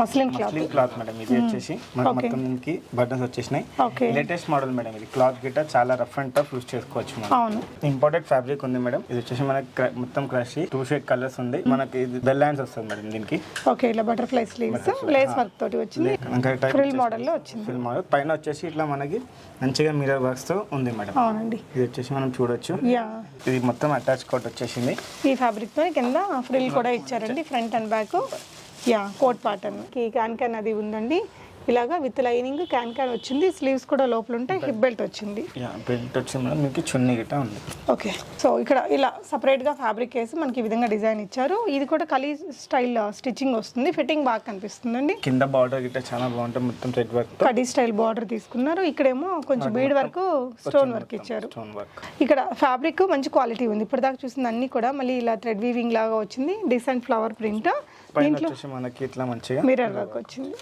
Muslin cloth muslin cloth madam ఇది వచ్చేసి మనకు Okay. మొత్తం దీనికి బటన్స్ వచ్చేసినాయి. లేటెస్ట్ మోడల్ మేడం ఇది క్లాత్ గిట్ట చాలా రఫ్ అండ్ టఫ్ యూస్ చేసుకోవచ్చు మనం. ఇంపార్టెంట్ ఫ్యాబ్రిక్ ఉంది మేడం ఇది వచ్చేసి మనకి మొత్తం క్రష్ టూ షేడ్ కలర్స్ ఉంది. మనకి ఇది బెల్ హ్యాండ్స్ వస్తుంది మేడం దీనికి. ఓకే ఇలా బటర్ఫ్లై స్లీవ్స్ లేస్ వర్క్ తోటి వచ్చింది. ఫ్రిల్ మోడల్లో వచ్చింది. ఫిల్ మోడల్ పైన వచ్చేసి ఇట్లా మనకి మంచిగా మిరర్ వర్క్స్తో ఉంది మేడం అవునండి. ఇది వచ్చేసి మనం చూడొచ్చు. యా ఇది మొత్తం అటాచ్ కోట్ వచ్చేసింది. ఈ ఫ్యాబ్రిక్తో కింద ఫ్రిల్ కూడా ఇచ్చారండి front and back yeah coat pattern ఈ క్యాన్ క్యాన్ అది ఉందండి. ఇలాగా విత్ లైనింగ్ క్యాన్ క్యాన్ వచ్చింది. స్లీవ్స్ కూడా లోపల ఉంటాయి. హిప్ బెల్ట్ వచ్చింది. బెల్ట్ వచ్చి మేడం. మీకు చున్నీ గిట్ట ఉంది. ఓకే. సో ఇక్కడ ఇలా separate గా ఫ్యాబ్రిక్ వేసి మనకి ఈ విధంగా డిజైన్ ఇచ్చారు. ఇది కూడా కలీ స్టైల్ స్టిచ్చింగ్ వస్తుంది. ఫిట్టింగ్ బాగా కనిపిస్తుందండి. కింద బార్డర్ గిట్ట చాలా బాగుంటుంది. మొత్తం థ్రెడ్ వర్క్ కడీ స్టైల్ బార్డర్ తీసుకున్నారు. ఇక్కడేమో కొంచెం బీడ్ వరకు స్టోన్ వర్క్ ఇచ్చారు. స్టోన్ వర్క్ ఇక్కడ ఫ్యాబ్రిక్ మంచి క్వాలిటీ ఉంది. ఇప్పటిదాకా చూసిన అన్ని కూడా. మళ్ళీ ఇలా థ్రెడ్ వీవింగ్ లాగా వచ్చింది. డిసెంట్ ఫ్లవర్ ప్రింట్ దీంట్లో వచ్చేసి మనకి ఇట్లా మంచిగా మిర్రర్ వర్క్ వచ్చింది.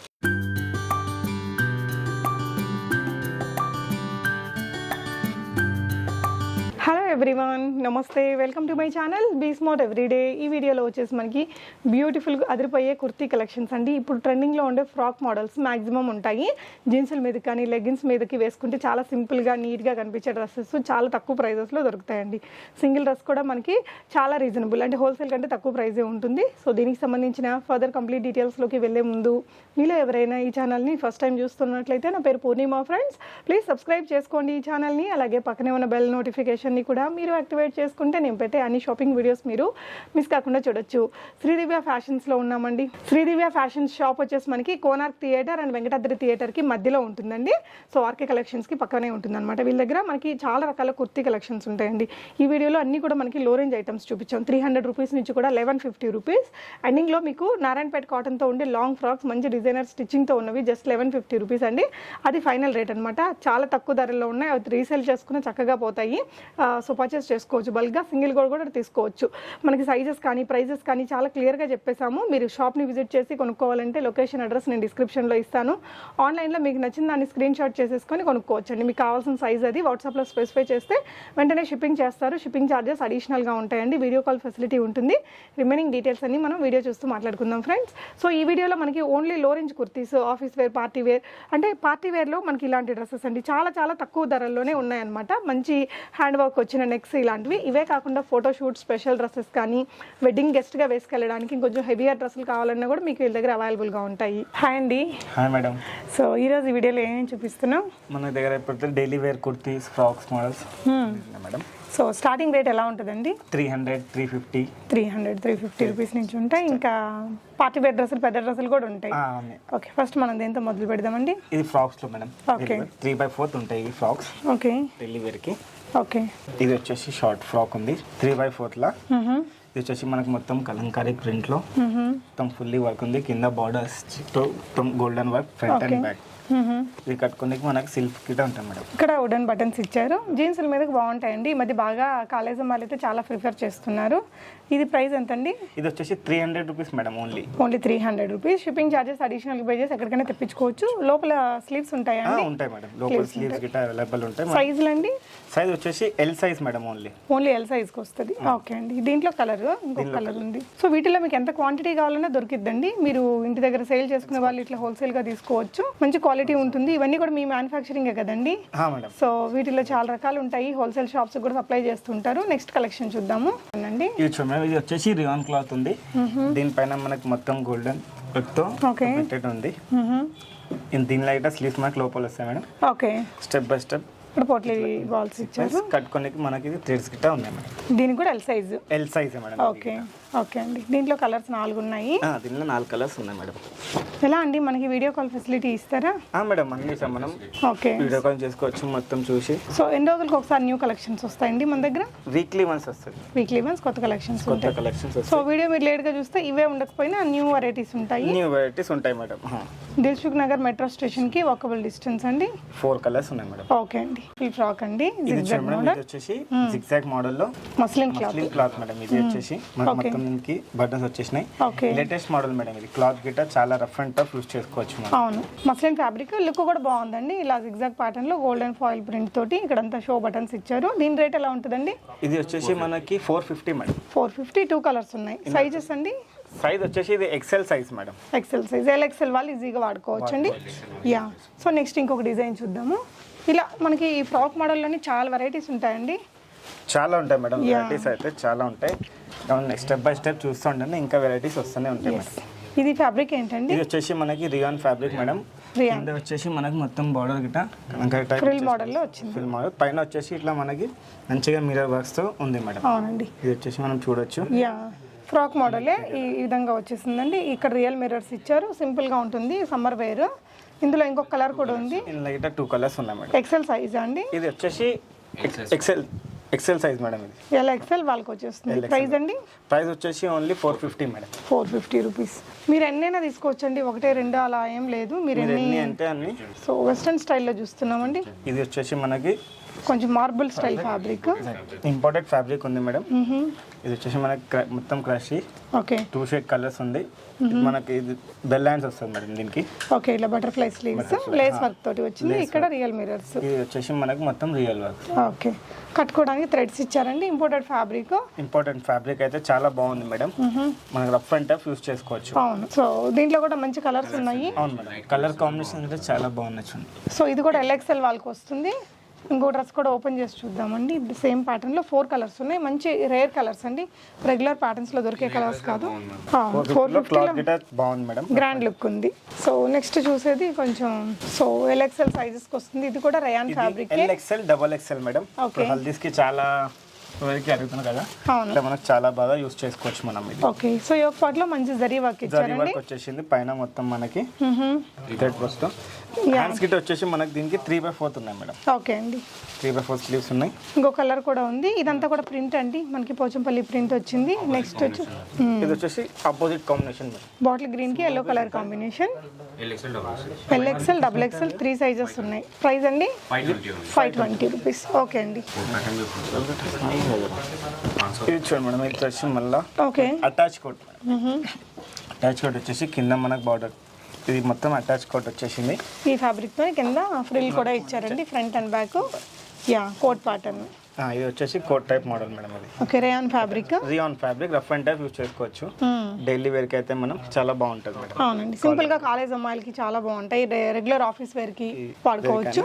ఎవ్రీవన్ నమస్తే welcome to my channel be smart everyday ఈ వీడియోలో వచ్చేసి మనకి బ్యూటిఫుల్ అదిరిపోయే కుర్తీ కలెక్షన్స్ అండి. ఇప్పుడు ట్రెండింగ్లో ఉండే ఫ్రాక్ మోడల్స్ మాక్సిమం ఉంటాయి. జీన్సుల మీద కానీ లెగ్గిన్స్ మీదకి వేసుకుంటే చాలా సింపుల్గా నీట్గా కనిపించే డ్రెస్సెస్ చాలా తక్కువ ప్రైజెస్లో దొరుకుతాయండి. సింగిల్ డ్రెస్ కూడా మనకి చాలా రీజనబుల్ అంటే హోల్సేల్ కంటే తక్కువ ప్రైజే ఉంటుంది. సో దీనికి సంబంధించిన ఫర్దర్ కంప్లీట్ డీటెయిల్స్లోకి వెళ్ళే ముందు మీలో ఎవరైనా ఈ ఛానల్ని ఫస్ట్ టైం చూస్తున్నట్లయితే నా పేరు పూర్ణిమా ఫ్రెండ్స్ ప్లీజ్ సబ్స్క్రైబ్ చేసుకోండి ఈ ఛానల్ని అలాగే పక్కనే ఉన్న బెల్ నోటిఫికేషన్ని కూడా మీరు యాక్టివేట్ చేసుకుంటే నేను పెట్టే అన్ని షాపింగ్ వీడియోస్ మీరు మిస్ కాకుండా చూడొచ్చు. శ్రీదివ్య ఫ్యాషన్స్లో ఉన్నామండి. శ్రీదివ్య ఫ్యాషన్స్ షాప్ వచ్చేసి మనకి కోనార్క్ థియేటర్ అండ్ వెంకటాద్రి థియేటర్కి మధ్యలో ఉంటుందండి. సో ఆర్కే కలెక్షన్స్కి పక్కనే ఉంటుందన్నమాట. వీళ్ళ దగ్గర మనకి చాలా రకాల కుర్తీ కలెక్షన్స్ ఉంటాయండి. ఈ వీడియోలో అన్ని కూడా మనకి లో రేంజ్ ఐటమ్స్ చూపించాం. త్రీ హండ్రెడ్ రూపీస్ నుంచి కూడా లెవెన్ ఫిఫ్టీ రూపీస్ ఎండింగ్లో మీకు నారాయణపేట కాటన్తో ఉండే లాంగ్ ఫ్రాక్స్ మంచి డిజైనర్ స్టిచ్చింగ్తో ఉన్నవి జస్ట్ లెవెన్ ఫిఫ్టీ రూపీస్ అండి. అది ఫైనల్ రేట్ అనమాట చాలా తక్కువ ధరలో ఉన్నాయి. అవి రీసేల్ చేసుకుని చక్కగా పోతాయి. సో పర్చేస్ చేసుకోవచ్చు. బల్క్గా సింగిల్ కూడా కూడా తీసుకోవచ్చు. మనకి సైజెస్ కానీ ప్రైజెస్ కానీ చాలా క్లియర్గా చెప్పేశాము. మీరు షాప్ని విజిట్ చేసి కొనుక్కోవాలంటే లొకేషన్ అడ్రస్ నేను డిస్క్రిప్షన్లో ఇస్తాను. ఆన్లైన్లో మీకు నచ్చిన దాన్ని స్క్రీన్ షాట్ చేసేసుకొని కొనుక్కోవచ్చు అండి మీకు కావాల్సిన సైజ్ అది వాట్సాప్లో స్పెసిఫై చేస్తే వెంటనే షిప్పింగ్ చేస్తారు. షిప్పింగ్ ఛార్జెస్ అడిషనల్గా ఉంటాయండి. వీడియో కాల్ ఫెసిలిటీ ఉంటుంది. రిమైనింగ్ డీటెయిల్స్ అన్ని మనం వీడియో చూస్తూ మాట్లాడుకుందాం ఫ్రెండ్స్ సో ఈ వీడియోలో మనకి only low range kurtis office wear party wear అంటే పార్టీ వేర్లో మనకి ఇలాంటి డ్రెస్సెస్ అండి. చాలా చాలా తక్కువ ధరల్లోనే ఉన్నాయన్నమాట. మంచి హ్యాండ్ వర్క్ వచ్చిన నెక్స్ ఇలాంటివి. ఇవే కాకుండా ఫోటో షూట్ స్పెషల్ డ్రెస్సెస్ కానీ వెడ్డింగ్ గెస్ట్గా వేసుకెళ్ళడానికి ఇంకొంచెం హెవీయర్ డ్రెస్సులు కావాలన్నా కూడా మీకు వీళ్ళ దగ్గర అవైలబుల్గా ఉంటాయి. హాయ్ అండి. హాయ్ మేడం సో ఈరోజు ఈ వీడియోలో ఏమేమి చూపిస్తున్నాం? మన దగ్గర daily wear kurtis frocks models madam so starting rate ఎలా ఉంటుందండి? Three hundred three fifty three hundred three fifty rupees నుంచి ఉంటాయి. ఇంకా పార్టీ వేర్ డ్రెస్సులు పెద్ద డ్రెస్సులు కూడా ఉంటాయి. ఓకే ఫస్ట్ మనం దేంతో మొదలు పెడదామండి? ఇది ఫ్రాక్స్లో madam Okay. Three by fourth ఉంటాయి ఇవి ఫ్రాక్స్. ఓకే డైలీ వేర్కి. ఓకే. ఇది వచ్చేసి షార్ట్ ఫ్రాక్ ఉంది. త్రీ బై ఫోర్త్ లా. ఇది వచ్చేసి మనకి మొత్తం కలంకారీ ప్రింట్లో మొత్తం ఫుల్లీ వర్క్ ఉంది. కింద borders golden work front and. Back ఇది కట్టుకునేకి మనకి సిల్క్ కిట ఉంటాయి మేడం. ఇక్కడ వుడెన్ బటన్స్ ఇచ్చారు. జీన్సుల మీదకి బాగుంటాయండి. ఈ మధ్య బాగా కాలేజ్ వాళ్ళు అయితే చాలా ప్రిఫర్ చేస్తున్నారు. ఇది ప్రైస్ ఎంతండి? ఇది వచ్చేసి three hundred rupees madam only only three hundred rupees shipping charges additional pay చేసి ఎక్కడికైనా తెప్పించుకోవచ్చు. లోపల స్లీవ్స్ ఉంటాయండి. ఉంటాయి మేడం. లోపల స్లీవ్స్ గిట్ట అవైలబుల్ ఉంటాయి. సైజులు అండి? సైజ్ వచ్చేసి L size madam only only L సైజ్కి వస్తుంది. ఓకే అండి. దీంట్లో కలర్ ఇంకొక కలర్ ఉంది. సో వీటిలో మీకు ఎంత క్వాంటిటీ కావాలన్నా దొరికిద్దండి. మీరు ఇంటి దగ్గర సేల్ చేసుకునే వాళ్ళు ఇట్లా హోల్సేల్గా తీసుకోవచ్చు. మంచి క్వాలిటీ ఉంటుంది. ఇవన్నీ కూడా మీ మ్యానుఫ్యాక్చరింగే కదండి? సో వీటిలో చాలా రకాలు ఉంటాయి. హోల్సేల్ షాప్స్ కూడా సప్లై చేస్తుంటారు. నెక్స్ట్ కలెక్షన్ చూద్దాము. అండి ఇది వచ్చేసి రియాన్ క్లాత్ ఉంది. దీనిపైన మనకి మొత్తం గోల్డెన్తో ఉంది. దీనిలో అయితే స్లీవ్స్ మనకి లోపల వస్తాయి madam okay. Step by step potli balls ఇచ్చారు. కట్టుకోనికి మనకి థ్రెడ్స్ గిట్ట ఉన్నాయి మేడం దీనికి కూడా L size L size madam okay. Okay అండి. దీంట్లో కలర్స్ నాలుగు ఉన్నాయి దీనిలో నాలుగు కలర్స్ ఉన్నాయి మేడం. ఎలా అండి? మనకి వీడియో కాల్ ఫెసిలిటీ ఇస్తారా? ఆ, మేడం అన్ని ఇస్తాం మనం. ఓకే. వీడియో కాల్ చేసుకోవచ్చు మొత్తం చూసి. సో ఎన్ని రోజులకు ఒకసారి న్యూ కలెక్షన్స్ వస్తాయండి మన దగ్గర? వీక్లీ వన్స్ వస్తుంది వీక్లీ వన్స్ కొత్త కలెక్షన్స్ కొత్త కలెక్షన్స్ సో వస్తాయి. వీడియో మీరు లేట్గా చూస్తే ఇవే ఉండకపోయినా న్యూ వెరైటీస్ ఉంటాయి. న్యూ వెరైటీస్ ఉంటాయి మేడం. దిల్సుఖ్ నగర్ మెట్రో స్టేషన్కి వాకబుల్ డిస్టెన్స్ అండి. ఫోర్ కలర్స్ ఉన్నాయి మేడం. ఓకే అండి. ఈ ఫ్రాక్ అండి. ఇది జిగ్జాగ్ మోడల్ వచ్చేసి జిగ్జాగ్ మోడల్లో muslin cloth muslin cloth madam ఇది వచ్చేసి మనకి మొత్తం దీనికి బటన్స్ వచ్చేసినాయి. లేటెస్ట్ మోడల్ మేడం ఇది క్లాత్ గిట్ట చాలా రఫ్ అండ్ టఫ్ యూస్ చేసుకోవచ్చు మనం అవును. మస్లిన్ ఫ్యాబ్రిక్ లుక్ కూడా బాగుందండి. ఇలా జిగ్జాగ్ ప్యాటర్న్లో గోల్డెన్ ఫాయిల్ ప్రింట్ తోటి ఇక్కడంతా షో బటన్స్ ఇచ్చారు. దీని రేట్ ఎలా ఉంటుందండి? ఇది వచ్చేసి మనకి four fifty madam four fifty two colours ఉన్నాయి. సైజెస్ అండి? సైజ్ వచ్చేసి ఇది XL size madam XL size L XL వాళ్ళు ఈజీగా వాడుకోవచ్చు. అండి యా సో నెక్స్ట్ ఇంకొక డిజైన్ చూద్దాము. ఇలా మనకి ఈ ఫ్రాక్ మోడల్లోని చాలా వెరైటీస్ ఉంటాయండి. చాలా ఉంటాయి మేడం వెరైటీస్ అయితే చాలా ఉంటాయి. స్టెప్ బై స్టెప్ చూస్తూ ఉండండి ఇంకా వెరైటీస్ వస్తూనే ఉంటాయి మేడం. ఇది ఫ్యాబ్రిక్ ఏంటండి? ఇది వచ్చేసి మనకి రియాన్ ఫ్యాబ్రిక్ మేడం. రియాన్ కింద వచ్చేసి మనకి మొత్తం బార్డర్ గిట్ట ఫ్రిల్ మోడల్లో వచ్చింది. ఫిల్ మోడల్ పైన వచ్చేసి ఇట్లా మనకి మంచిగా మిరర్ వర్క్స్తో ఉంది మేడం. అవునండి. ఇది వచ్చేసి మనం చూడొచ్చు. యా ఫ్రాక్ మోడలే ఈ ఈ విధంగా వచ్చేసిందండి. ఇక్కడ రియల్ మిర్రర్స్ ఇచ్చారు. సింపుల్గా ఉంటుంది. సమ్మర్ వేర్ ఇందులో ఇంకొక కలర్ కూడా ఉంది. ఇందులో టూ కలర్స్ ఉన్నాయి మేడం. ఎక్సెల్ సైజ్ అండి? ఇది వచ్చేసి ఎక్సెల్ ఎక్సెల్ సైజ్ మేడం ఇది. ఎలా ఎక్సెల్ వాళ్ళకి వచ్చేస్తుంది? ప్రైస్ అండి? ప్రైస్ వచ్చేసి only four fifty madam four fifty rupees మీరు ఎన్నైనా తీసుకోవచ్చండి? ఒకటే రెండు అలా ఏం లేదు. మీరు ఎన్ని అంటే అన్ని సో వెస్ట్రన్ స్టైల్లో చూస్తున్నామండి. ఇది వచ్చేసి మనకి కొంచెం marble style fabric. Important fabric ఉంది మేడం. ఇది వచ్చేసి మనకి మొత్తం crush. Okay. Two shade colours ఉంది. మనకి ఇది బెల్ హ్యాండ్స్ వస్తుంది మేడం దీనికి. ఓకే ఇలా బటర్ఫ్లై స్లీవ్స్ లేస్ వర్క్ తోటి వచ్చింది. ఇక్కడ రియల్ మిర్రర్స్ ఇది వచ్చేసి మనకి మొత్తం రియల్ వర్క్ ఓకే. కట్టుకోవడానికి థ్రెడ్స్ ఇచ్చారండి ఇంపోర్టెడ్ ఫ్యాబ్రిక్ ఇంపార్టెంట్ ఫ్యాబ్రిక్ అయితే చాలా బాగుంది మేడం. మనకి రఫ్ అండ్ టఫ్ యూస్ చేసుకోవచ్చు. అవును. సో దీంట్లో కూడా మంచి కలర్స్ ఉన్నాయి. అవును మేడం. కలర్ కాంబినేషన్ అయితే చాలా బాగుంది చూడండి. సో ఇది కూడా ఎల్ఎక్స్ఎల్ వాళ్ళకి వస్తుంది. ఇంకో డ్రెస్ కూడా ఓపెన్ చేసి చూద్దామండి. సేమ్ ప్యాటర్న్లో ఫోర్ కలర్స్ ఉన్నాయి. మంచి రేర్ కలర్స్ అండి. రెగ్యులర్ ప్యాటర్న్స్లో దొరికే కలర్స్ కాదు. ఫోర్ ఫిఫ్టీలో గ్రాండ్ లుక్ ఉంది. సో నెక్స్ట్ చూసేది కొంచెం సో ఎల్ఎక్స్ఎల్ సైజెస్కి వస్తుంది. ఇది కూడా rayon fabric L XL double XL madam. Okay. హల్దీస్కి చాలా వరకు అడుగుతున్నారు కదా. అవును. ఇట్లా మనకు చాలా బాగా యూస్ చేసుకోవచ్చు మనం ఇది. ఓకే సో ఈ పాటలో మంచి జరీ వర్క్ జరీ వర్క్ వచ్చేసింది. పైన మొత్తం మనకి మ్హూ. థ్రెడ్ వర్క్తో హ్యాండ్స్ గిట్ వచ్చేసి మనకి దీనికి త్రీ బై ఫోర్త్ ఉన్నాయి మేడం. ఓకే అండి. త్రీ బై ఫోర్ స్లీవ్స్ ఉన్నాయి. ఇంకో కలర్ కూడా ఉంది. ఇదంతా కూడా ప్రింట్ అండి. మనకి పోచంపల్లి ప్రింట్ వచ్చింది. నెక్స్ట్ వచ్చి ఇది వచ్చేసి అపోజిట్ కాంబినేషన్ మేడం. బాటిల్ గ్రీన్కి yellow colour combination L XL double XL three sizes ఉన్నాయి. ప్రైస్ అండి? ఫైవ్ ట్వంటీ రూపీస్ ఓకే అండి. ఇది చూడండి మేడం ఇది వచ్చి మళ్ళీ okay attach coat attach coat వచ్చేసి కింద మనకు బార్డర్ ఇది మొత్తం అటాచ్ కోట్ వచ్చేసింది. ఈ ఫ్యాబ్రిక్తో కింద ఫ్రిల్ కూడా ఇచ్చారండి front and back yeah coat pattern ఆ, ఇది వచ్చేసి కోట్ టైప్ మోడల్ మేడం అది okay rayon fabric rayon fabric rough and type use చేసుకోవచ్చు. డైలీ వేర్కి అయితే మనం చాలా బాగుంటుంది మేడం అవునండి. సింపుల్గా కాలేజ్ అమ్మాయిలకి చాలా బాగుంటాయి. రెగ్యులర్ ఆఫీస్ వేర్కి వాడుకోవచ్చు.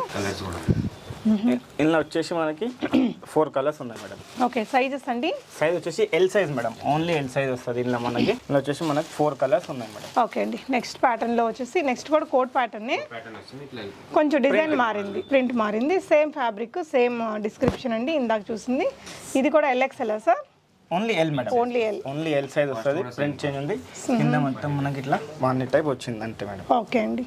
ఇందులో వచ్చేసి మనకి ఫోర్ కలర్స్ ఉన్నాయి మేడం. ఓకే సైజెస్ అండి? సైజ్ వచ్చేసి L size madam. Only L size వస్తుంది ఇందులో మనకి. ఇందులో వచ్చేసి మనకి ఫోర్ కలర్స్ ఉన్నాయి మేడం. ఓకే అండి. నెక్స్ట్ ప్యాటర్న్లో వచ్చేసి నెక్స్ట్ కూడా కోట్ ప్యాటర్న్ కొంచెం డిజైన్ మారింది ప్రింట్ మారింది. సేమ్ ఫ్యాబ్రిక్ సేమ్ డిస్క్రిప్షన్ అండి ఇందాక చూసింది. ఇది కూడా L XL sir? Only L madam. Only L only L size వస్తుంది. ప్రింట్ చేంజ్ ఉంది. కింద మొత్తం మనకి ఇట్లా వార్ని టైప్ వచ్చింది అంతే మేడం. ఓకే అండి.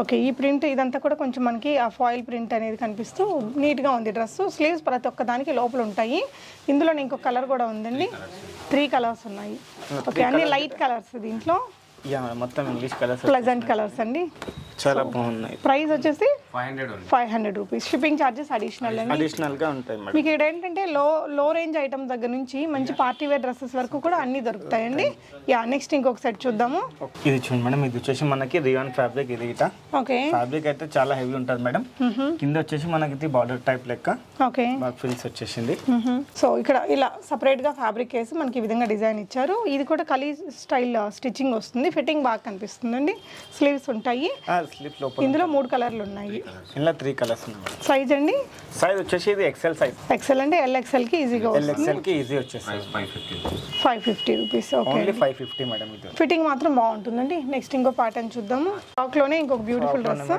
ఓకే ఈ ప్రింట్ ఇదంతా కూడా కొంచెం మనకి ఆ ఫాయిల్ ప్రింట్ అనేది కనిపిస్తూ నీట్గా ఉంది డ్రెస్. స్లీవ్స్ ప్రతి ఒక్క దానికి లోపల ఉంటాయి. ఇందులో ఇంకొక కలర్ కూడా ఉందండి. త్రీ కలర్స్ ఉన్నాయి. ఓకే అన్ని లైట్ కలర్స్ దీంట్లో. మొత్తం ఇంగ్లీష్ కలర్స్ ప్లెజెంట్ కలర్స్ అండి. చాలా బాగున్నాయి. ప్రైస్ వచ్చేసి five hundred five hundred rupees. Shipping charges additional అండి. అడిషనల్గా ఉంటాయి మేడం. మీకు ఇక్కడ ఏంటంటే లో లో రేంజ్ ఐటమ్స్ దగ్గర నుంచి మంచి పార్టీ వేర్ డ్రెస్సెస్ వరకు కూడా అన్ని దొరుకుతాయండి. యా నెక్స్ట్ ఇంకొక సెట్ చూద్దాము. ఇది చూడండి మేడం ఇది వచ్చేసి మనకి రియాన్ ఫ్యాబ్రిక్ ఇది ఇట. ఓకే ఫ్యాబ్రిక్ అయితే చాలా హెవీ ఉంటుంది మేడం. కింద వచ్చేసి మనకి ఇది బార్డర్ టైప్ లెక్క. ఓకే బాగా ఫిల్స్ వచ్చేసింది. సో ఇక్కడ ఇలా సపరేట్గా ఫ్యాబ్రిక్ వేసి మనకి ఈ విధంగా డిజైన్ ఇచ్చారు. ఇది కూడా కలీ స్టైల్ స్టిచ్చింగ్ వస్తుంది. ఫిట్టింగ్ బాగా కనిపిస్తుందండి. స్లీవ్స్ ఉంటాయి. స్లిప్ లోపల ఇందులో మూడు కలర్లు ఉన్నాయి. ఇందులో త్రీ కలర్స్ ఉన్నాయి. సైజ్ అండి? సైజ్ వచ్చేసి ఇది ఎక్సెల్ సైజ్ ఎక్సెల్ అంటే ఎల్ఎక్సెల్కి ఈజీగా ఎల్ వస్తుంది. ఎక్సెల్కి ఈజీ వచ్చేస్తుంది five fifty rupees okay only five fifty madam ఇది. ఫిట్టింగ్ మాత్రం బాగుంటుందండి. నెక్స్ట్ ఇంకో ప్యాటర్న్ చూద్దాము. లోనే ఇంకొక బ్యూటిఫుల్ డ్రెస్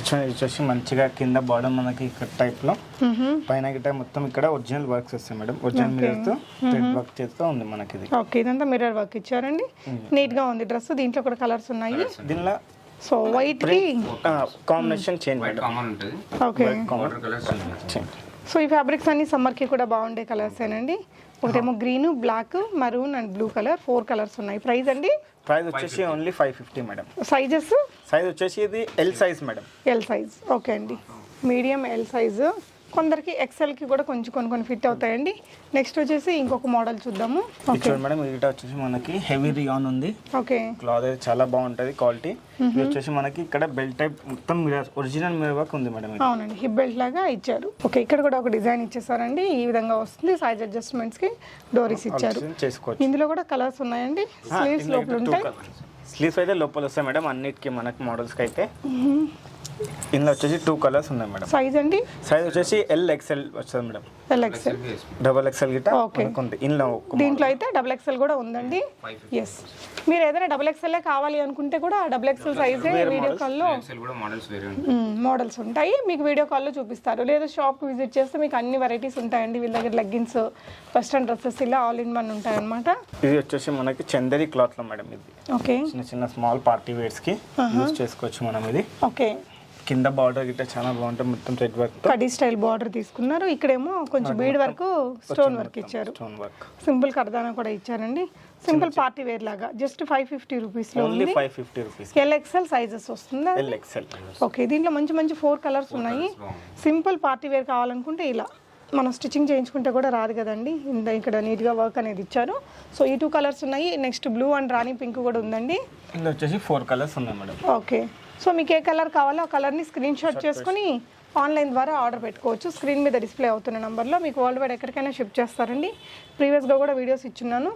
ఇది వచ్చేసి మంచిగా కింద బార్డర్ మనకి ఇక్కడ టైప్లో. పైన గిట్ట మొత్తం ఇక్కడ ఒరిజినల్ వర్క్స్ వస్తాయి మేడం ఒరిజినల్ మిరర్తో థ్రెడ్ వర్క్ చేస్తూ ఉంది మనకి ఇది ఓకే ఇదంతా మిర్రర్ వర్క్ ఇచ్చారండి. నీట్గా ఉంది డ్రెస్. దీంట్లో కూడా కలర్స్ ఉన్నాయి. దీనిలో so వైట్కి combination change white madam common ఉంటుంది. Okay water colours change so ఈ ఫ్యాబ్రిక్స్ అన్ని సమ్మర్కి కూడా బాగుండే కలర్స్ ఏనండి? ఒకటేమో green black maroon and blue colour four colours ఉన్నాయి. ప్రైస్ అండి? ప్రైస్ వచ్చేసి only five fifty madam sizes size వచ్చేసి ఇది L size madam L size okay అండి. మీడియం ఎల్ సైజ్ కొందరికి ఎక్సెల్కి కూడా కొంచెం కొన్ని కొన్ని ఫిట్ అవుతాయండి. నెక్స్ట్ వచ్చేసి ఇంకొక మోడల్ చూద్దాము. చూడండి మేడం ఇది వచ్చేసి మనకి హెవీ రియాన్ ఉంది. ఓకే క్లాత్ అయితే చాలా బాగుంటుంది క్వాలిటీ ఇది వచ్చేసి మనకి ఇక్కడ బెల్ట్ టైప్ మొత్తం మిరర్ ఒరిజినల్ మిరర్ వర్క్ ఉంది మేడం అవునండి హిప్ బెల్ట్ లాగా ఇచ్చారు. ఓకే ఇక్కడ కూడా ఒక డిజైన్ ఇచ్చేసారండి. ఈ విధంగా వస్తుంది సైజ్ అడ్జస్ట్మెంట్స్కి డోరీస్ ఇచ్చారు. చేసుకోవచ్చు. ఇందులో కూడా కలర్స్ ఉన్నాయండి. స్లీవ్స్ లోపల ఉంటాయి. స్లీవ్స్ అయితే లోపల వస్తాయి మేడం అన్నిటికీ మనకి మోడల్స్కి అయితే. ఇందులో వచ్చేసి టూ కలర్స్ ఉన్నాయి మేడం. సైజ్ అండి సైజ్ వచ్చేసి ఎల్ ఎక్స్ఎల్ వస్తుంది madam. L XL double XL గిట్ట? ఉంది. ఇందులో దీంట్లో అయితే డబుల్ ఎక్స్ఎల్ కూడా ఉందండి. ఎస్ మీరు ఏదైనా డబుల్ ఎక్స్ఎల్ కావాలి అనుకుంటే కూడా డబుల్ ఎక్స్ఎల్ సైజే వీడియో కాల్లో మోడల్స్ వేరే మోడల్స్ ఉంటాయి. మీకు వీడియో కాల్లో చూపిస్తారు. లేదా షాప్ విజిట్ చేస్తే మీకు అన్ని వెరైటీస్ ఉంటాయండి. వీళ్ళ దగ్గర లెగ్గిన్స్ వెస్ట్రన్ డ్రెస్సెస్ ఇలా ఆల్ ఇన్ వన్ ఉంటాయి అనమాట ఇది వచ్చేసి మనకి చందేరి క్లాత్లో మేడం ఇది. ఓకే చిన్న చిన్న స్మాల్ పార్టీ వేర్స్కి యూస్ చేసుకోవచ్చు మనం ఇది. ఓకే కింద బార్డర్ గిట్ట చాలా బాగుంటుంది మొత్తం థ్రెడ్ వర్క్ కడీ స్టైల్ బార్డర్ తీసుకున్నారు. ఇక్కడేమో కొంచెం బీడ్ వరకు స్టోన్ వర్క్ ఇచ్చారు. Stone work. సింపుల్ కర్దానా కూడా ఇచ్చారండి. సింపుల్ పార్టీ వేర్ లాగా. జస్ట్ ఫైవ్ ఫిఫ్టీ రూపీస్లో ఓన్లీ ఉంది. Five fifty rupees. L XL sizes వస్తుందా? ఎల్ ఎక్స్ఎల్ ఓకే దీంట్లో మంచి మంచి ఫోర్ కలర్స్ ఉన్నాయి. సింపుల్ పార్టీ వేర్ కావాలనుకుంటే ఇలా. మనం స్టిచ్చింగ్ చేయించుకుంటే కూడా రాదు కదండి. ఇంత ఇక్కడ నీట్గా వర్క్ అనేది ఇచ్చారు. సో ఈ టూ కలర్స్ ఉన్నాయి. Next blue and rani pink కూడా ఉందండి. ఇందులో వచ్చేసి ఫోర్ కలర్స్ ఉన్నాయి మేడం. ఓకే. సో మీకు ఏ కలర్ కావాలో ఆ కలర్ని స్క్రీన్ షాట్ చేసుకుని ఆన్లైన్ ద్వారా ఆర్డర్ పెట్టుకోవచ్చు. స్క్రీన్ మీద డిస్ప్లే అవుతున్న నెంబర్లో మీకు వరల్డ్ వైడ్ ఎక్కడికైనా షిప్ చేస్తారండి. ప్రీవియస్గా కూడా వీడియోస్ ఇచ్చున్నాను.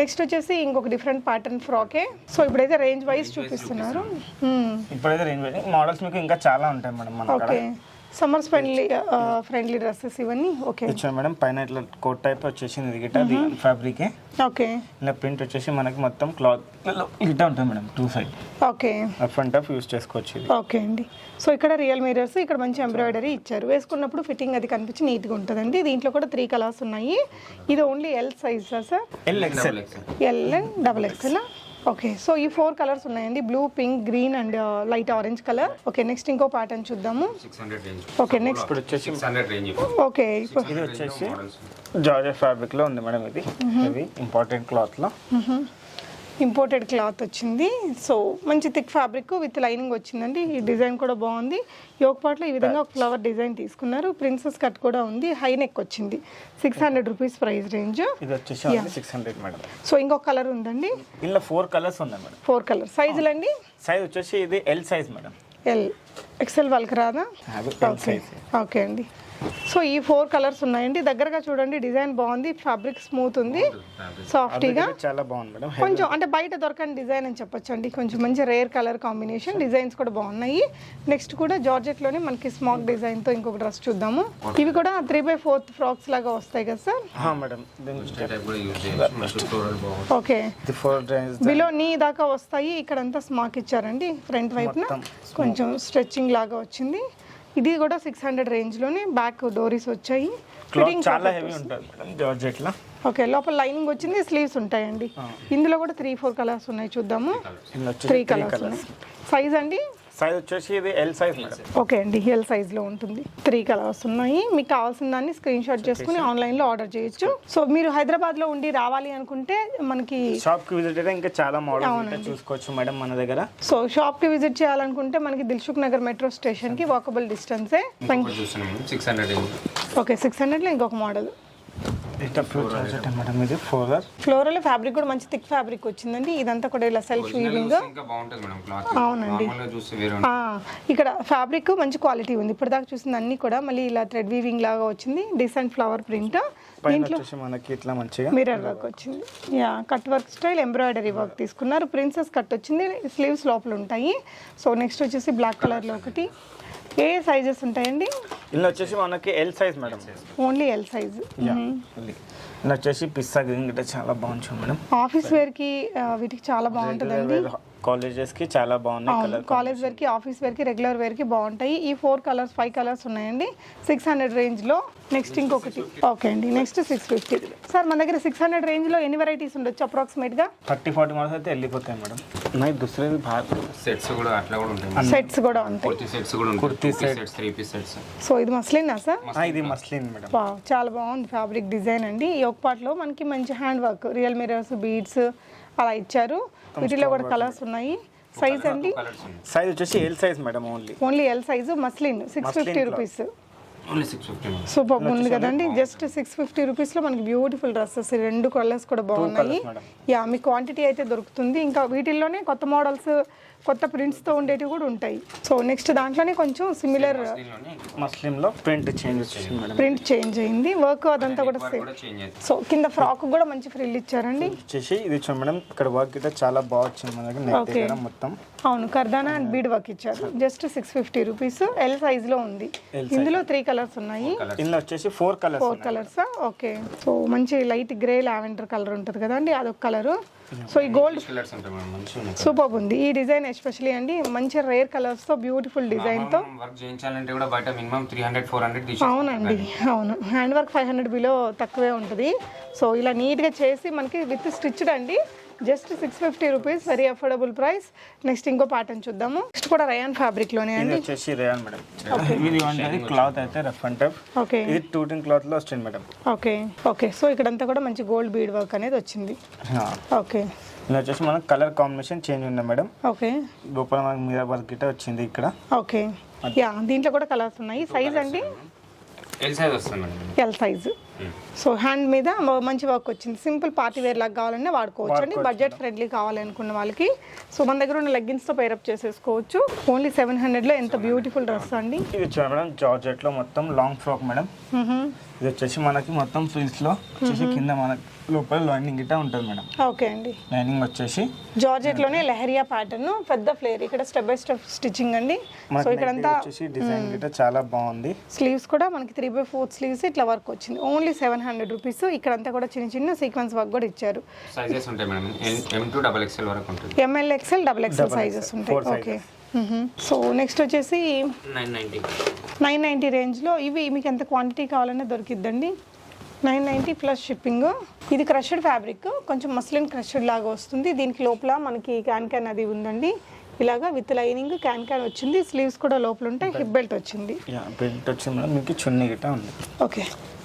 నెక్స్ట్ వచ్చేసి ఇంకొక డిఫరెంట్ ప్యాటర్న్ ఫ్రాకే సో ఇప్పుడైతే రేంజ్ వైజ్ చూపిస్తున్నారు. Hmm. ఇప్పుడైతే రేంజ్ మోడల్స్ మీకు ఇంకా చాలా ఉంటాయి madam okay summer friendly friendly dresses ఇవన్నీ ఓకే ఇచ్చాను మేడం. పైన ఇట్లా కోట్ టైప్ వచ్చేసింది ఇది గిట్ట అది ఫ్యాబ్రిక్ ఓకే ఇలా ప్రింట్ వచ్చేసి మనకి మొత్తం క్లాత్ గిట్ట ఉంటుంది madam two side okay front of use చేసుకోవచ్చు ఇది. ఓకే అండి. సో ఇక్కడ రియల్ మిరర్స్ ఇక్కడ మంచి ఎంబ్రాయిడరీ ఇచ్చారు. వేసుకున్నప్పుడు ఫిట్టింగ్ అది కనిపించి నీట్గా ఉంటుందండి. దీంట్లో కూడా త్రీ కలర్స్ ఉన్నాయి. ఇది only L సైజా sir L XL L and double XL okay so ఈ ఫోర్ కలర్స్ ఉన్నాయండి. Blue pink green and light orange colour okay next ఇంకో ప్యాటర్న్ చూద్దాము. Six hundred range okay next ఇప్పుడు వచ్చేసి ఓకే ఇది వచ్చేసి జార్జెట్ ఫ్యాబ్రిక్లో ఉంది మేడం ఇది. ఇది ఇంపార్టెంట్ క్లాత్లో. ఇంపోర్టెడ్ క్లాత్ వచ్చింది. సో మంచి థిక్ ఫ్యాబ్రిక్ విత్ లైనింగ్ వచ్చిందండి. ఈ డిజైన్ కూడా బాగుంది. యోగ పాటలో ఈ విధంగా ఒక ఫ్లవర్ డిజైన్ తీసుకున్నారు. ప్రిన్సెస్ కట్ కూడా ఉంది. హై నెక్ వచ్చింది. Six hundred rupees price range six hundred madam so ఇంకొక కలర్ ఉందండి. ఇందులో ఫోర్ కలర్స్ ఉన్నాయి మేడం ఫోర్ కలర్ సైజులు అండి? సైజ్ వచ్చేసి ఇది L size madam L XL వాళ్ళకి రాదా? ఓకే అండి. సో ఈ ఫోర్ కలర్స్ ఉన్నాయండి. దగ్గరగా చూడండి డిజైన్ బాగుంది ఫ్యాబ్రిక్ స్మూత్ ఉంది సాఫ్టీగా చాలా బాగుంది మేడం. కొంచెం అంటే బయట దొరకని డిజైన్ అని చెప్పొచ్చు అండి కొంచెం మంచి రేర్ కలర్ కాంబినేషన్ డిజైన్స్ కూడా బాగున్నాయి. నెక్స్ట్ కూడా జార్జెట్లోనే మనకి స్మాక్ డిజైన్తో ఇంకొక డ్రెస్ చూద్దాము. ఇవి కూడా త్రీ బై ఫోర్త్ ఫ్రాక్స్ లాగా వస్తాయి కదా సార్? మేడం. ఓకే బిలో నీ దాకా వస్తాయి. ఇక్కడంతా స్మాక్ ఇచ్చారండి. ఫ్రంట్ వైపున కొంచెం స్ట్రెచ్చింగ్ లాగా వచ్చింది. ఇది కూడా సిక్స్ హండ్రెడ్ రేంజ్లోనే బ్యాక్ డోరీస్ వచ్చాయి. ఫిట్టింగ్ చాలా హెవీ ఉంటుంది ఓకే లోపల లైనింగ్ వచ్చింది స్లీవ్స్ ఉంటాయండి. ఇందులో కూడా త్రీ ఫోర్ కలర్స్ ఉన్నాయి చూద్దాము. త్రీ కలర్స్ ఉన్నాయి. సైజ్ అండి? సైజ్ వచ్చేసి ఇది ఎల్ సైజ్ మేడం ఓకే అండి ఎల్ సైజ్లో ఉంటుంది. త్రీ కలర్స్ ఉన్నాయి మీకు కావాల్సిన దాన్ని స్క్రీన్ షాట్ చేసుకుని ఆన్లైన్లో ఆర్డర్ చేయొచ్చు. సో మీరు హైదరాబాద్లో ఉండి రావాలి అనుకుంటే మనకి షాప్కి విజిట్ అయితే ఇంకా చాలా మోడల్స్ చూసుకోవచ్చు మేడం మన దగ్గర. సో షాప్కి విజిట్ చేయాలనుకుంటే మనకి దిల్సుఖ్ నగర్ మెట్రో స్టేషన్కి వాకబుల్ డిస్టెన్సే చూస్తున్నాం సిక్స్ హండ్రెడ్ ఓకే సిక్స్ హండ్రెడ్లో ఇంకొక మోడల్ ఇట్లా ఇది ఫ్లోరల్ ఫ్యాబ్రిక్ కూడా మంచి థిక్ ఫ్యాబ్రిక్ వచ్చిందండి. ఇదంతా కూడా ఇలా సెల్ఫ్ వీవింగ్ ఇంకా బాగుంటుంది మేడం క్లాత్ అవునండి. నార్మల్గా చూస్తే వేరే ఆ, ఇక్కడ ఫ్యాబ్రిక్ మంచి క్వాలిటీ ఉంది. ఇప్పటిదాకా చూసింది అన్ని కూడా. మళ్ళీ ఇలా థ్రెడ్ వీవింగ్ లాగా వచ్చింది. డిసెంట్ ఫ్లవర్ ప్రింట్ పైన దీంట్లో వచ్చేసి మనకి ఇట్లా మంచిగా మిర్రర్ వర్క్ వచ్చింది. Yeah cut work style embroidery work తీసుకున్నారు. ప్రిన్సెస్ కట్ వచ్చింది. స్లీవ్స్ లోపల ఉంటాయి. సో నెక్స్ట్ వచ్చేసి బ్లాక్ కలర్లో ఒకటి. ఏ సైజెస్ ఉంటాయండి? ఇందులో వచ్చేసి మనకి L size madam. Only L size yeah ఇందులో వచ్చేసి పిస్తా గ్రీన్ గిట్ట చాలా బాగుంటుంది మేడం. ఆఫీస్ వేర్కి ఆ, వీటికి చాలా బాగుంటుందండి. కాలేజెస్కి చాలా బాగున్నాయి కాలేజ్ వేర్కి ఆఫీస్ వేర్కి రెగ్యులర్ వేర్కి బాగుంటాయి. ఈ ఫోర్ కలర్స్ ఫైవ్ కలర్స్ ఉన్నాయండి. సిక్స్ హండ్రెడ్ రేంజ్లో నెక్స్ట్ ఇంకొకటి. ఓకే అండి నెక్స్ట్ సిక్స్ ఫిఫ్టీ సార్ మన దగ్గర సిక్స్ హండ్రెడ్ రేంజ్లో ఎన్ని వెరైటీస్ ఉండొచ్చు అప్రాక్సిమేట్గా థర్టీ ఫార్టీ మోడల్స్ అయితే వెళ్ళిపోతాయి మేడం. నై దుసరే భారత్ సెట్స్ కూడా అట్లా కూడా ఉంటాయి. సెట్స్ కూడా ఉంటాయి. కుర్తీ సెట్స్ కూడా ఉంటాయి. Kurti kurti sets three piece sets so ఇది మస్లినా సార్? ఇది మస్లిన్ మేడం. వావ్ చాలా బాగుంది ఫ్యాబ్రిక్ డిజైన్ అండి. ఈ ఒక పాటలో మనకి మంచి hand work real mirrors beads అలా ఇచ్చారు. వీటిలో కూడా కలర్స్ ఉన్నాయి. సైజ్ అండి? కలర్స్ ఉన్నాయి. సైజ్ వచ్చేసి L size madam only only L size muslin six fifty rupees super ఉంది కదండి. జస్ట్ సిక్స్ ఫిఫ్టీ రూపీస్లో మనకి బ్యూటిఫుల్ డ్రెస్సెస్ రెండు కలర్స్ కూడా బాగున్నాయి. యా మీ క్వాంటిటీ అయితే దొరుకుతుంది. ఇంకా వీటిల్లోనే కొత్త మోడల్స్ కొత్త ప్రింట్స్తో ఉండేటివి కూడా ఉంటాయి. సో నెక్స్ట్ దాంట్లోనే కొంచెం సిమిలర్ మస్లింలో ప్రింట్ చేంజ్ ప్రింట్ చేంజ్ అయింది. వర్క్ అదంతా కూడా సేమ్ సో కింద ఫ్రాక్ కూడా మంచి ఫ్రిల్ ఇచ్చారండి. వచ్చేసి ఇది మేడం ఇక్కడ వర్క్ అయితే చాలా బాగా వచ్చింది మొత్తం. అవును కర్దానా అండ్ బీడ్ వర్క్ ఇచ్చారు. Just six fifty rupees L సైజ్లో ఉంది. ఇందులో త్రీ కలర్స్ ఉన్నాయి. ఇందులో వచ్చేసి four colours four colours okay. So మంచి లైట్ గ్రే లావెండర్ కలర్ ఉంటుంది కదండి అదొక కలర్ సో ఈ గోల్డ్ కలర్స్ ఉంటాయి మేడం మంచిగా ఉన్నాయి. సూపర్ ఉంది. ఈ డిజైన్ ఎస్పెషల్లీ అండి మంచి రేర్ కలర్స్తో బ్యూటిఫుల్ డిజైన్తో. వర్క్ చేయించాలంటే కూడా బయట minimum three hundred four hundred తీసి అవునండి అవును. Hand work five hundred below తక్కువే ఉంటుంది. సో ఇలా నీట్గా చేసి మనకి విత్ స్టిచ్డ్ అండి just six fifty rupees very affordable price next ఇంకో ప్యాటర్న్ చూద్దాము. నెక్స్ట్ కూడా రయాన్ ఫ్యాబ్రిక్లోనే అండి. వచ్చేసి రేయాన్ మేడం ఇది ఉంటుంది క్లాత్ అయితే రఫ్ అండ్ టఫ్ ఓకే ఇది టూటిన్ క్లాత్లో వచ్చింది మేడం ఓకే ఓకే సో ఇక్కడంతా కూడా మంచి గోల్డ్ బీడ్ వర్క్ అనేది వచ్చింది. ఓకే ఇది వచ్చేసి మనకు కలర్ కాంబినేషన్ చేంజ్ ఉంది మేడం ఓకే లోపల మనకు మీరా వర్క్ గిట్ట వచ్చింది ఇక్కడ. ఓకే యా దీంట్లో కూడా కలర్స్ ఉన్నాయి. సైజ్ అండి? ఎల్ సైజ్ సో హ్యాండ్ మీద మంచి వర్క్ వచ్చింది. సింపుల్ పార్టీ వేర్ లాగా కావాలన్నా వాడుకోవచ్చు. అండి బడ్జెట్ ఫ్రెండ్లీ కావాలనుకున్న వాళ్ళకి. సో మన దగ్గర ఉన్న లెగ్గిన్స్తో పేరప్ చేసేసుకోవచ్చు. ఓన్లీ సెవెన్ హండ్రెడ్లో ఎంత బ్యూటిఫుల్ డ్రెస్ అండి. ఇది చూడండి మేడం జార్జెట్లో మొత్తం లాంగ్ ఫ్రాక్ మేడం. ఇది వచ్చేసి మనకి మొత్తం ఫ్రిల్స్లో వచ్చేసి కింద మనకి లోపల లైనింగ్ గిట్ట ఉంటుంది మేడం. ఓకే అండి. లైనింగ్ వచ్చేసి జార్జెట్లోనే లెహరియా ప్యాటర్న్ పెద్ద ఫ్లేర్. ఇక్కడ స్టెప్ బై స్టెప్ స్టిచ్చింగ్ అండి. సో ఇక్కడంతా neck వచ్చేసి డిజైన్ గిట్ట చాలా బాగుంది. స్లీవ్స్ కూడా మనకి త్రీ బై ఫోర్త్ స్లీవ్స్ ఇట్లా వర్క్ వచ్చింది. ఓన్లీ సెవెన్ హండ్రెడ్ రూపీస్ ఇక్కడంతా కూడా చిన్న చిన్న సీక్వెన్స్ వర్క్ కూడా ఇచ్చారు. సైజెస్ ఉంటాయి madam. M to double XL వరకు ఉంటుంది. M L XL double XL sizes ఉంటాయి. ఓకే సో నెక్స్ట్ వచ్చేసి నైన్ నైన్టీ నైన్ నైంటీ రేంజ్లో ఇవి మీకు ఎంత క్వాంటిటీ కావాలన్నా దొరికిద్దండి. నైన్ నైంటీ ప్లస్ షిప్పింగ్ ఇది క్రషడ్ ఫ్యాబ్రిక్ కొంచెం మస్లిన్ క్రషడ్ లాగా వస్తుంది. దీనికి లోపల మనకి క్యాన్ క్యాన్ అది ఉందండి. ఇలాగా విత్ లైనింగ్ క్యాన్ క్యాన్ వచ్చింది. స్లీవ్స్ కూడా లోపల ఉంటాయి హిప్ బెల్ట్ వచ్చింది. బెల్ట్ వచ్చింది మేడం. మీకు చున్నీ గిట్ట ఉంది. ఓకే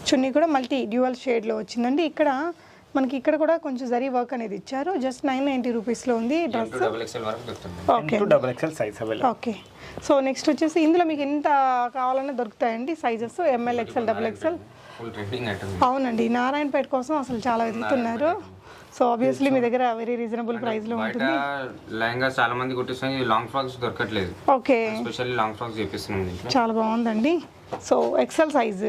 చున్నీ కూడా మల్టీ డ్యూయల్ షేడ్లో వచ్చిందండి. ఇక్కడ మనకి ఇక్కడ కూడా కొంచెం జరీ వర్క్ అనేది ఇచ్చారు. జస్ట్ నైన్ నైంటీ రూపీస్లో ఉంది డ్రెస్ టు డబల్ ఎక్స్ఎల్ వరకు దొరుకుతుంది. Okay double XL size okay so next వచ్చేసి ఇందులో మీకు ఎంత కావాలన్నా దొరుకుతాయండి sizes M L XL double XL అవునండి. నారాయణపేట కోసం అసలు చాలా వెతుకుతున్నారు. సో ఆబ్వియస్లీ మీ దగ్గర వెరీ రీజనబుల్ ప్రైస్లో బయట ఉంటుంది. లెహంగా చాలా మంది కుట్టిస్తాయి లాంగ్ ఫ్రాక్స్ దొరకట్లేదు. ఓకే స్పెషల్లీ లాంగ్ ఫ్రాక్స్ చేపిస్తున్నాం చాలా బాగుందండి. సో ఎక్సెల్ సైజ్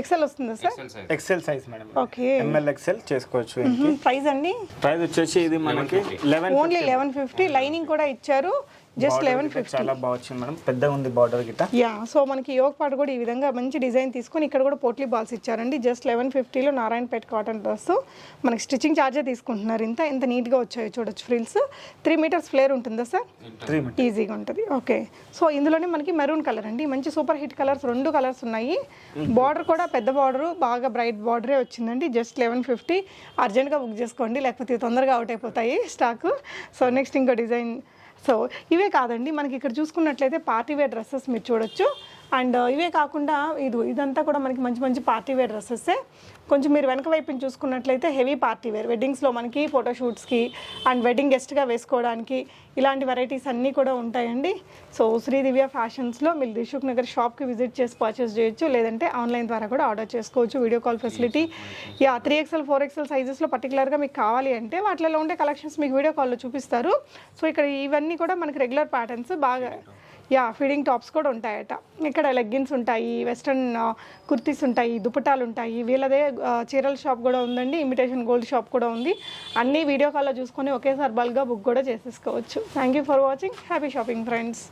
ఎక్సెల్ వస్తుందా sir XL size XL size madam okay M L XL చేసుకోవచ్చు ప్రైస్ అండి? ప్రైస్ వచ్చేసి ఇది మనకి eleven only eleven fifty lining కూడా ఇచ్చారు. జస్ట్ లెవెన్ ఫిఫ్టీ చాలా బాగా వచ్చింది మేడం. పెద్దగా ఉంది బార్డర్ గిట్ట. యా సో మనకి యోగ పాట కూడా ఈ విధంగా మంచి డిజైన్ తీసుకొని ఇక్కడ కూడా పోట్లీ బాల్స్ ఇచ్చారండి. జస్ట్ లెవెన్ ఫిఫ్టీలో నారాయణపేట కాటన్ డ్రెస్ మనకి స్టిచ్చింగ్ ఛార్జే తీసుకుంటున్నారు ఇంత? ఇంత నీట్గా వచ్చాయి చూడొచ్చు ఫ్రిల్స్ త్రీ మీటర్స్ ఫ్లేర్ ఉంటుందా సార్ ఈజీగా ఉంటుంది. ఓకే సో ఇందులోనే మనకి మెరూన్ కలర్ అండి. మంచి సూపర్ హిట్ కలర్స్ రెండు కలర్స్ ఉన్నాయి. బార్డర్ కూడా పెద్ద బార్డర్ బాగా బ్రైట్ బార్డరే వచ్చిందండి. జస్ట్ లెవెన్ ఫిఫ్టీ అర్జెంట్గా బుక్ చేసుకోండి. లేకపోతే తొందరగా అవుట్ అయిపోతాయి స్టాక్ సో నెక్స్ట్ ఇంకో డిజైన్ సో ఇవే కాదండి. మనకి ఇక్కడ చూసుకున్నట్లయితే పార్టీ వేర్ డ్రెస్సెస్ మీరు చూడొచ్చు. అండ్ ఇవే కాకుండా ఇది ఇదంతా కూడా మనకి మంచి మంచి పార్టీ వేర్ డ్రెస్సెస్సే కొంచెం మీరు వెనక వైపుని చూసుకున్నట్లయితే హెవీ పార్టీ వేర్. వెడ్డింగ్స్లో మనకి ఫోటోషూట్స్కి అండ్ వెడ్డింగ్ గెస్ట్గా వేసుకోవడానికి ఇలాంటి వెరైటీస్ అన్నీ కూడా ఉంటాయండి. సో శ్రీ దివ్య ఫ్యాషన్స్లో మీరు దిల్షుక్ నగర్ షాప్కి విజిట్ చేసి పర్చేస్ చేయొచ్చు. లేదంటే ఆన్లైన్ ద్వారా కూడా ఆర్డర్ చేసుకోవచ్చు. Video call facility yeah three XL four XL సైజెస్లో పర్టికులర్గా మీకు కావాలి అంటే వాటిలో ఉండే కలెక్షన్స్ మీకు వీడియో కాల్లో చూపిస్తారు. సో ఇక్కడ ఇవన్నీ కూడా మనకి రెగ్యులర్ ప్యాటర్న్స్ బాగా యా ఫీడింగ్ టాప్స్ కూడా ఉంటాయట. ఇక్కడ లెగ్గిన్స్ ఉంటాయి వెస్ట్రన్ కుర్తీస్ ఉంటాయి దుపటాలు ఉంటాయి. వీళ్ళదే చీరల షాప్ కూడా ఉందండి ఇమిటేషన్ గోల్డ్ షాప్ కూడా ఉంది. అన్నీ వీడియో కాల్లో చూసుకొని ఒకేసారి బల్గా బుక్ కూడా చేసేసుకోవచ్చు. Thank you for watching happy shopping friends